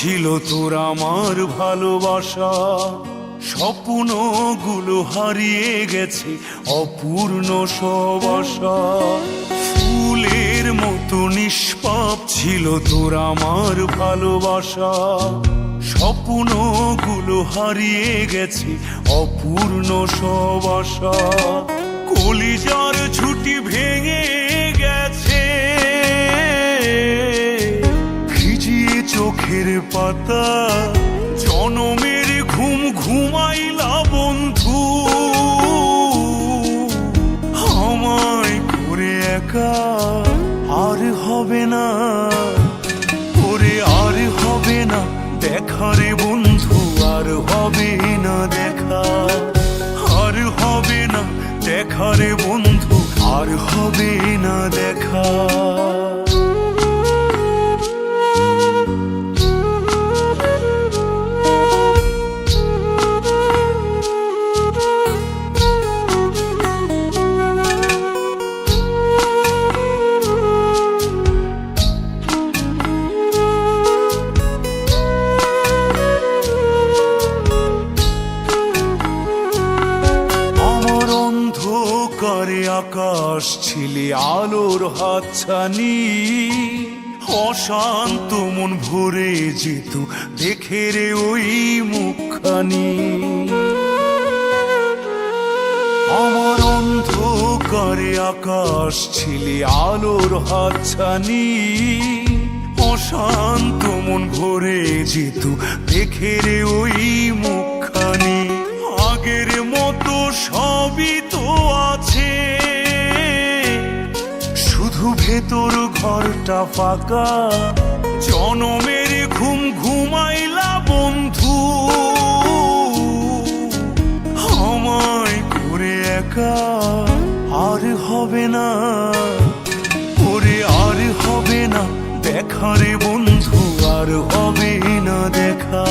ছিল তোর আমার ভালোবাসা। স্বপ্নগুলো হারিয়ে গেছে, অপূর্ণ সব ফুলের মতো নিষ্পাপ ছিল তোর আমার ভালোবাসা। স্বপ্নগুলো হারিয়ে গেছে, অপূর্ণ সব আশা। কলিজার ছুটি ভেঙে পাতা, জনমের ঘুম ঘুমাইলা বন্ধু। আমায় করে একা আর হবে না ওরে আর হবে না দেখা রে বন্ধু, আর হবে না দেখা, আর হবে না দেখা রে বন্ধু, আর হবে না দেখা। অন্ধকারে আকাশ ছিলে আলোর হাতছানি। অশান্ত মন ভরে যেত দেখে রে ওই মুখখানি। আমার অন্ধকারে আকাশ ছিলে আলোর হাতছানি। অশান্ত মন ভরে যেত দেখে রে ওই মুখখানি। ভেতর ঘরটা ফাঁকা। জনমের ঘুম ঘুমাইলা বন্ধু। আমায় করে একা আর হবে না। ওরে আর হবে না, দেখা রে বন্ধু, আর হবে না দেখা।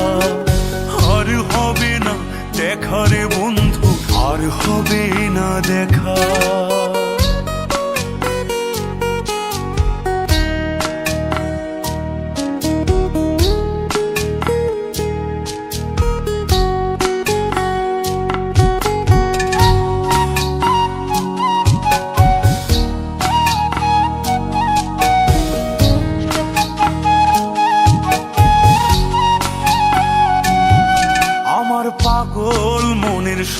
আর হবে না, দেখা রে বন্ধু, আর হবে না দেখা।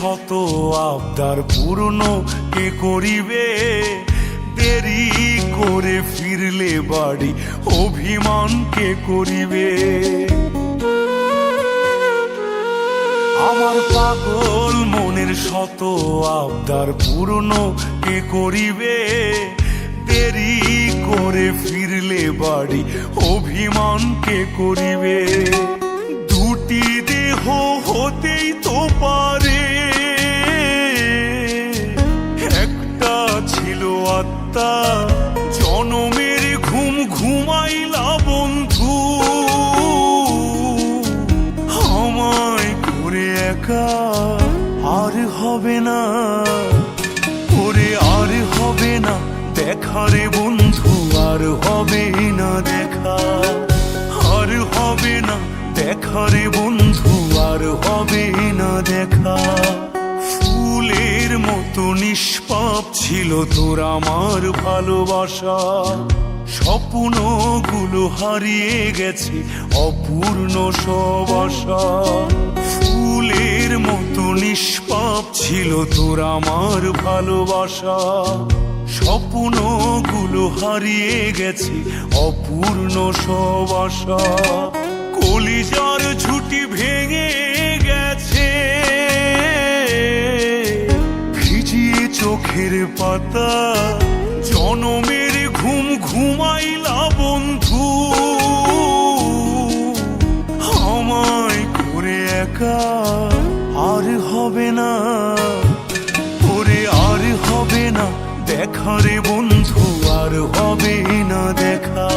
শত আবদার পূর্ণ কে করিবে? দেরি করে ফিরলে বাড়ি, অভিমান কে করিবে? আমার পাগল মনের শত আবদার পূর্ণ কে করিবে? দেরি করে ফিরলে বাড়ি, অভিমান কে করিবে? ছিল আত্মা। জনমের ঘুম ঘুমাইলা বন্ধু। আমায় করে একা আর হবে না। ওরে আর হবে না। দেখা রে বন্ধু, আর হবে না দেখা। আর হবে না। দেখা রে বন্ধু, আর হবে না দেখা। নিষ্পাপ ছিল তোর আমার ভালোবাসা। স্বপ্নগুলো হারিয়ে গেছে, অপূর্ণ সব আশা। ফুলের মতো নিষ্পাপ ছিল তোর আমার ভালোবাসা। স্বপ্নগুলো হারিয়ে গেছে, অপূর্ণ সব আশা। কলিজার ছুটি ভেঙে চোখের পাতা, জনমের ঘুম ঘুমাইলা বন্ধু। আমায় করে একা আর হবে না ওরে আর হবে না দেখা রে বন্ধু, আর হবে না দেখা,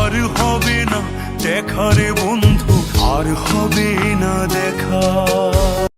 আর হবে না দেখা রে বন্ধু, আর হবে না দেখা।